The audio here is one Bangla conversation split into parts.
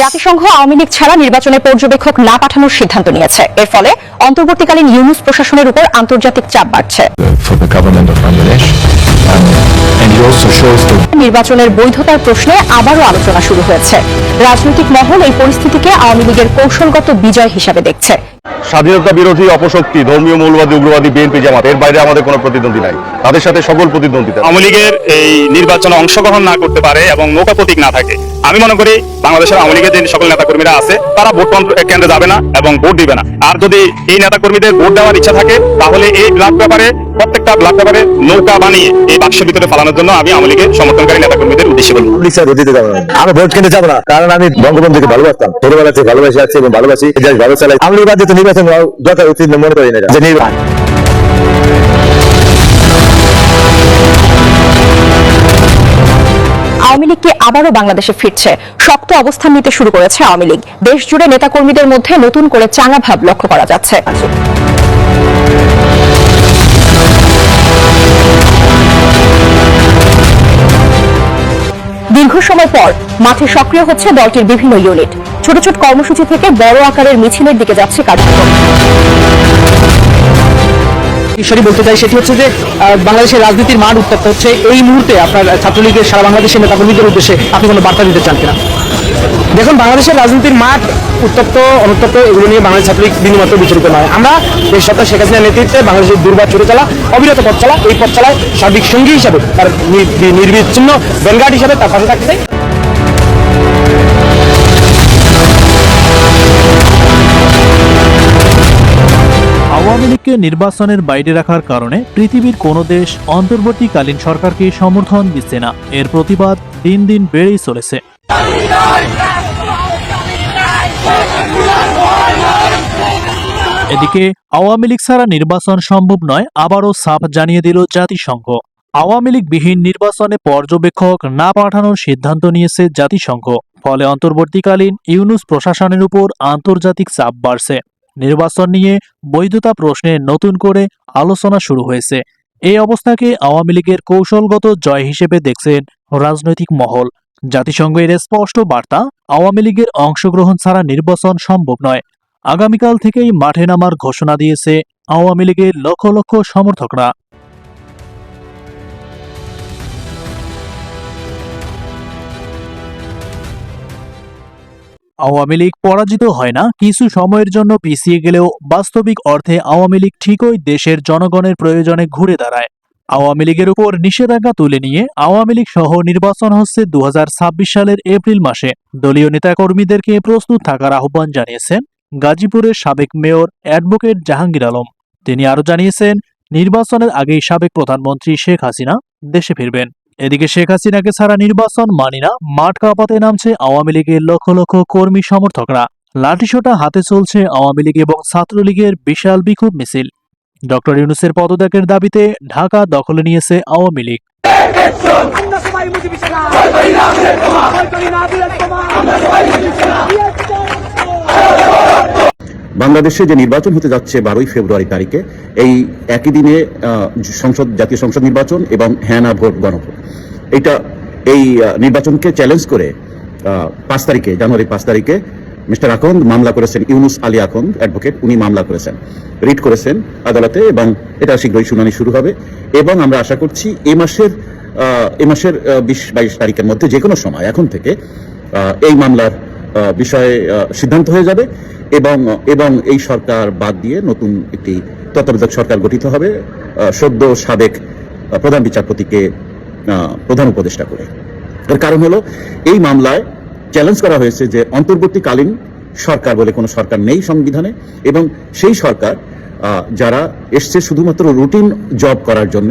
জাতিসংঘ আওয়ামী লীগ ছাড়া নির্বাচনে পর্যবেক্ষক না পাঠানোর সিদ্ধান্ত নিয়েছে। এর ফলে অন্তর্বর্তীকালীন ইউনুস প্রশাসনের উপর আন্তর্জাতিক চাপ বাড়ছে. Um, নির্বাচনের বৈধতার প্রশ্নে আবারও আলোচনা শুরু হয়েছে। রাজনৈতিক মহল এই পরিস্থিতিকে আওয়ামী লীগের কৌশলগত বিজয় হিসাবে দেখছে। স্বাধীনতা বিরোধী অপশক্তি ধর্মীয় মৌলবাদী উগ্রবাদী বিএনপি জামাত এর বাইরে আমাদের কোনো প্রতিদ্বন্দ্বী নাই। তাদের সাথে সকল প্রতিদ্বন্দ্বিতা। আওয়ামী লীগের এই নির্বাচনে অংশগ্রহণ না করতে পারে এবং নৌকা প্রতীক না থাকে। আমি মনে করি বাংলাদেশের আওয়ামী লীগের যে সকল নেতাকর্মীরা আছে তারা ভোট কেন্দ্রে যাবে না এবং ভোট দিবে না। আর যদি এই নেতাকর্মীদের ভোট দেওয়ার ইচ্ছা থাকে তাহলে এই ব্লাড পেপারে প্রত্যেকটা ব্লাড পেপারে নৌকা বানিয়ে এই বাক্সের ভিতরে ফালানোর জন্য আমি আওয়ামী লীগের সমর্থনকারী নেতাকর্মীদের উদ্দেশ্যে বলব পুলিশ ভোট দিতে যাব না। আমি ভোট কিনতে যাব না কারণ আমি বঙ্গবন্ধুকে ভালোবাসতাম। ছোটবেলা থেকে ভালোবাসি আছি এবং ভালোবাসি। ভালো চালাই আমি বাদ তো নির্বাচন দরকার উচিত মনে করি না যে নির্বাচন আওয়ামী লীগকে আবারও বাংলাদেশে ফিরছে? শক্ত অবস্থান নিতে শুরু করেছে আওয়ামী লীগ। দেশ জুড়ে নেতাকর্মীদের মধ্যে নতুন করে চাঙা ভাব লক্ষ্য করা যাচ্ছে। দীর্ঘ সময় পর মাঠে সক্রিয় হচ্ছে দলটির বিভিন্ন ইউনিট। ছোট ছোট কর্মসূচি থেকে বড় আকারের মিছিলের দিকে যাচ্ছে কার্যক্রম। বিষয়টি বলতে চাই সেটি হচ্ছে যে বাংলাদেশের রাজনীতির মান উত্তপ্ত হচ্ছে। এই মুহূর্তে আপনার ছাত্রলীগের সারা বাংলাদেশের নেতাকর্মীদের উদ্দেশ্যে আপনি কোনো বার্তা দিতে চান কিনা? দেখুন, বাংলাদেশের রাজনীতির মাঠ উত্তপ্ত, অনুত্তপ্ত, এগুলো নিয়ে বাংলাদেশ ছাত্রলীগ বিন্দুমাত্র বিচলিত নয়। আমরা দেশ সত্তা শেখ হাসিনার নেতৃত্বে বাংলাদেশের দুর্বার চলে চলা, অবিরত পথ চলা, এই পথ চলায় সার্বিক সঙ্গী হিসাবে তার নির্বিচ্ছিন্ন ব্যানগার্ড হিসাবে তার পাশে থাকতে চাই নির্বাচনের বাইরে রাখার কারণে পৃথিবীর কোনো দেশ অন্তর্বর্তীকালীন সরকারকে সমর্থন দিচ্ছে না। এর প্রতিবাদ দিন দিন বেড়েই চলেছে। এদিকে আওয়ামী লীগ ছাড়া নির্বাচন সম্ভব নয়, আবারও সাফ জানিয়ে দিল জাতিসংঘ। আওয়ামী লীগ বিহীন নির্বাচনে পর্যবেক্ষক না পাঠানোর সিদ্ধান্ত নিয়েছে জাতিসংঘ। ফলে অন্তর্বর্তীকালীন ইউনুস প্রশাসনের উপর আন্তর্জাতিক চাপ বাড়ছে। নির্বাচন নিয়ে বৈধতা প্রশ্নে নতুন করে আলোচনা শুরু হয়েছে। এই অবস্থাকে আওয়ামী লীগের কৌশলগত জয় হিসেবে দেখছেন রাজনৈতিক মহল। জাতিসংঘের স্পষ্ট বার্তা আওয়ামী লীগের অংশগ্রহণ ছাড়া নির্বাচন সম্ভব নয়। আগামীকাল থেকেই মাঠে নামার ঘোষণা দিয়েছে আওয়ামী লীগের লক্ষ লক্ষ সমর্থকরা। আওয়ামী লীগ পরাজিত হয় না। কিছু সময়ের জন্য পিছিয়ে গেলেও বাস্তবিক অর্থে আওয়ামী লীগ ঠিকই দেশের জনগণের প্রয়োজনে ঘুরে দাঁড়ায়। আওয়ামী লীগের উপর নিষেধাজ্ঞা তুলে নিয়ে আওয়ামী লীগ সহ নির্বাচন হচ্ছে দু হাজার ছাব্বিশ সালের এপ্রিল মাসে। দলীয় নেতাকর্মীদেরকে প্রস্তুত থাকার আহ্বান জানিয়েছেন গাজীপুরের সাবেক মেয়র অ্যাডভোকেট জাহাঙ্গীর আলম। তিনি আরও জানিয়েছেন, নির্বাচনের আগেই সাবেক প্রধানমন্ত্রী শেখ হাসিনা দেশে ফিরবেন। এদিকে শেখ হাসিনাকে ছাড়া নির্বাচন মানি না মাঠ কাঁপাতে নামছে আওয়ামী লীগের লক্ষ লক্ষ কর্মী সমর্থকরা। লাঠিসোটা হাতে চলছে আওয়ামী লীগ এবং ছাত্রলীগের বিশাল বিক্ষোভ মিছিল। ডক্টর ইউনুসের পদত্যাগের দাবিতে ঢাকা দখলে নিয়েছে আওয়ামী লীগ। বাংলাদেশে যে নির্বাচন হতে যাচ্ছে বারোই ফেব্রুয়ারি তারিখে এই একই দিনে আহ, সংসদ জাতীয় সংসদ নির্বাচন এবং হ্যাঁ না ভোট গণভোট। এটা এই নির্বাচনকে চ্যালেঞ্জ করে পাঁচ তারিখে, জানুয়ারি পাঁচ তারিখে মিস্টার আকন্দ মামলা করেছেন, ইউনুস আলী আকন্দ অ্যাডভোকেট উনি মামলা করেছেন রিট করেছেন আদালতে এবং এটা শীঘ্রই শুনানি শুরু হবে এবং আমরা আশা করছি এ মাসের এ মাসের বিশ, বাইশ তারিখের মধ্যে যে কোনো সময়, এখন থেকে এই মামলার বিষয়ে সিদ্ধান্ত হয়ে যাবে এবং এবং এই সরকার বাদ দিয়ে নতুন একটি তত্ত্বাবধায়ক সরকার গঠিত হবে সদ্য সাবেক প্রধান বিচারপতিকে প্রধান উপদেষ্টা করে। এর কারণ হলো, এই মামলায় চ্যালেঞ্জ করা হয়েছে যে অন্তর্বর্তীকালীন সরকার বলে কোনো সরকার নেই সংবিধানে এবং সেই সরকার যারা এসছে শুধুমাত্র রুটিন জব করার জন্য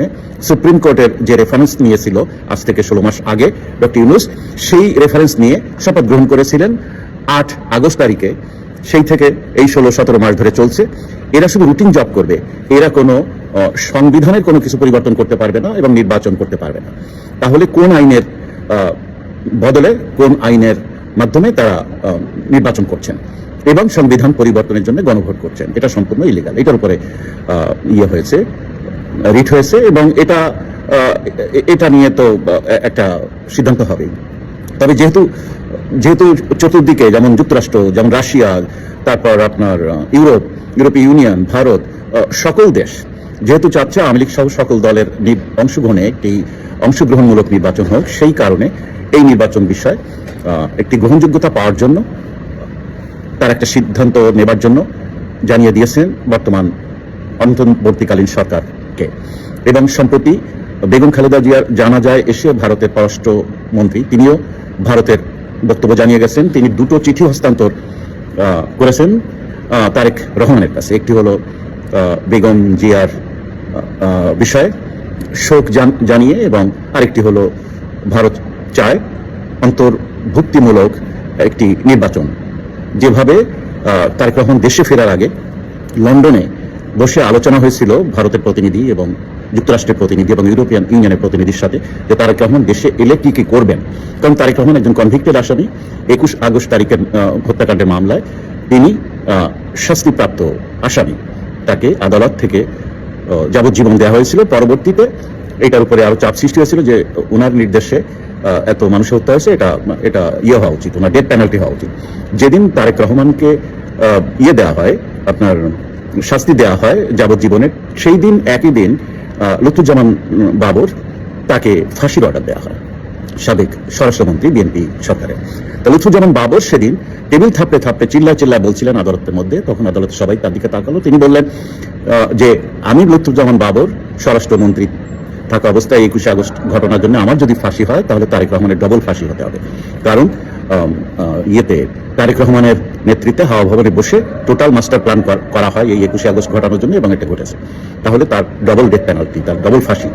সুপ্রিম কোর্টের যে রেফারেন্স নিয়েছিল আজ থেকে ষোলো মাস আগে ডক্টর ইউনুস সেই রেফারেন্স নিয়ে শপথ গ্রহণ করেছিলেন আট আগস্ট তারিখে। সেই থেকে এই ষোলো সতেরো মাস ধরে চলছে। এরা শুধু রুটিন জব করবে। এরা কোনো সংবিধানের কোনো কিছু পরিবর্তন করতে পারবে না এবং নির্বাচন করতে পারবে না। তাহলে কোন আইনের বদলে কোন আইনের মাধ্যমে তারা নির্বাচন করছেন এবং সংবিধান পরিবর্তনের জন্য গণভোট করছেন? এটা সম্পূর্ণ ইলিগাল এটার উপরে ইয়ে হয়েছে, রিট হয়েছে এবং এটা এটা নিয়ে তো একটা সিদ্ধান্ত হবেই। তবে যেহেতু যেহেতু চতুর্দিকে যেমন যুক্তরাষ্ট্র, যেমন রাশিয়া, তারপর আপনার ইউরোপ, ইউরোপীয় ইউনিয়ন, ভারত সকল দেশ যেহেতু চাচ্ছে আওয়ামী লীগ সহ সকল দলের অংশগ্রহণে একটি অংশগ্রহণমূলক নির্বাচন হোক, সেই কারণে এই নির্বাচন বিষয় একটি গ্রহণযোগ্যতা পাওয়ার জন্য, তার একটা সিদ্ধান্ত নেবার জন্য জানিয়ে দিয়েছেন বর্তমান অন্তর্বর্তীকালীন সরকারকে। এবং সম্প্রতি বেগম খালেদা জিয়ার জানা যায়, এসে ভারতের পররাষ্ট্র মন্ত্রী তিনিও ভারতের বক্তব্য জানিয়ে গেছেন। তিনি দুটো চিঠি হস্তান্তর করেছেন তারেক রহমানের কাছে। একটি হলো বেগম জিয়ার বিষয়ে। শোক জানিয়ে এবং আরেকটি হলো ভারত চায় অন্তর্ভুক্তিমূলক একটি নির্বাচন। যেভাবে তারেক রহমান দেশে ফেরার আগে লন্ডনে বসে আলোচনা হয়েছিল ভারতের প্রতিনিধি এবং যুক্তরাষ্ট্রের প্রতিনিধি এবং ইউরোপিয়ান ইউনিয়নের প্রতিনিধির সাথে যে তারেক রহমান দেশে এলে কি, কী করবেন। কারণ তারেক রহমান একজন কনভিক্টেড আসামি। একুশ আগস্ট তারিখের হত্যাকাণ্ডের মামলায় তিনি শাস্তিপ্রাপ্ত আসামি। তাকে আদালত থেকে যাবজ্জীবন দেওয়া হয়েছিল। পরবর্তীতে এটার উপরে আরও চাপ সৃষ্টি হয়েছিল যে ওনার নির্দেশে এত মানুষ হত্যা হয়েছে এটা এটা ইয়ে হওয়া উচিত ওনার ডেথ পেনাল্টি হওয়া উচিত। যেদিন তারেক রহমানকে ইয়ে দেওয়া হয় আপনার শাস্তি দেওয়া হয় যাবজ্জীবনের সেই দিন একই দিন আহ, লুৎফুজ্জামান বাবর তাকে ফাঁসির অর্ডার দেওয়া হয় সাবেক স্বরাষ্ট্রমন্ত্রী বিএনপি সরকারের। তা লুৎফুজ্জামান বাবর সেদিন টেবিল থাপড়ে থাপড়ে চিল্লায় চিল্লায় বলছিলেন আদালতের মধ্যে তখন আদালতে সবাই তার দিকে তাকালো তিনি বললেন যে আমি লুৎফুজ্জামান বাবর, স্বরাষ্ট্রমন্ত্রী থাকা অবস্থায় একুশে আগস্ট ঘটনার জন্য আমার যদি ফাঁসি হয়, তাহলে তারেক রহমানের ডবল ফাঁসি হতে হবে। কারণ ইয়েতে তারেক রহমানের নেতৃত্বে হাওয়া ভবনে বসে টোটাল মাস্টার প্ল্যান করা হয় এই একুশে আগস্ট ঘটানোর জন্য এবং এটা ঘটেছে। তাহলে তার ডবল ডেথ পেনাল্টি তার ডবল ফাঁসি।